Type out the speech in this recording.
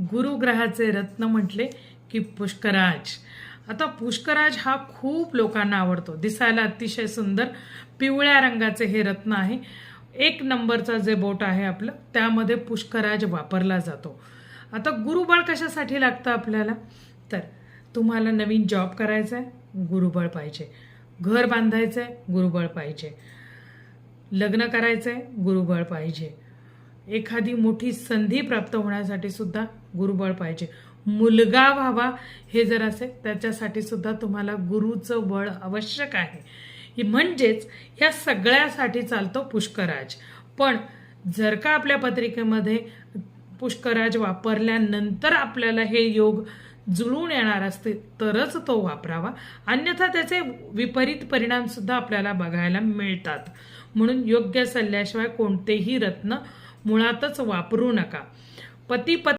गुरुग्रहाचे रत्न म्हटले की पुष्कराज. आता पुष्कराज हा खूप लोकांना आवडतो. दिसायला अतिशय सुंदर पिवळ्या रंगाचे हे रत्न आहे. एक नंबरचा जे बोट आहे आपलं त्यामध्ये पुष्कराज वापरला जातो. आता गुरुबळ कशासाठी लागतं आपल्याला? तर तुम्हाला नवीन जॉब करायचा आहे गुरुबळ पाहिजे. घर बांधायचं आहे गुरुबळ पाहिजे. लग्न करायचं आहे गुरुबळ पाहिजे. एखादी मोठी संधी प्राप्त होण्यासाठी सुद्धा गुरुबळ पाहिजे. मुलगा व्हावा हे जर असेल त्याच्यासाठी सुद्धा तुम्हाला गुरुचं बळ आवश्यक आहे. म्हणजेच या सगळ्यासाठी चालतो पुष्कराज. पण जर का आपल्या पत्रिकेमध्ये पुष्कराज वापरल्यानंतर आपल्याला हे योग जुळून येणार असतील तरच तो वापरावा. अन्यथा त्याचे विपरीत परिणामसुद्धा आपल्याला बघायला मिळतात. म्हणून योग्य सल्ल्याशिवाय कोणतेही रत्न मुळातच वापरू नका. पती पत्नी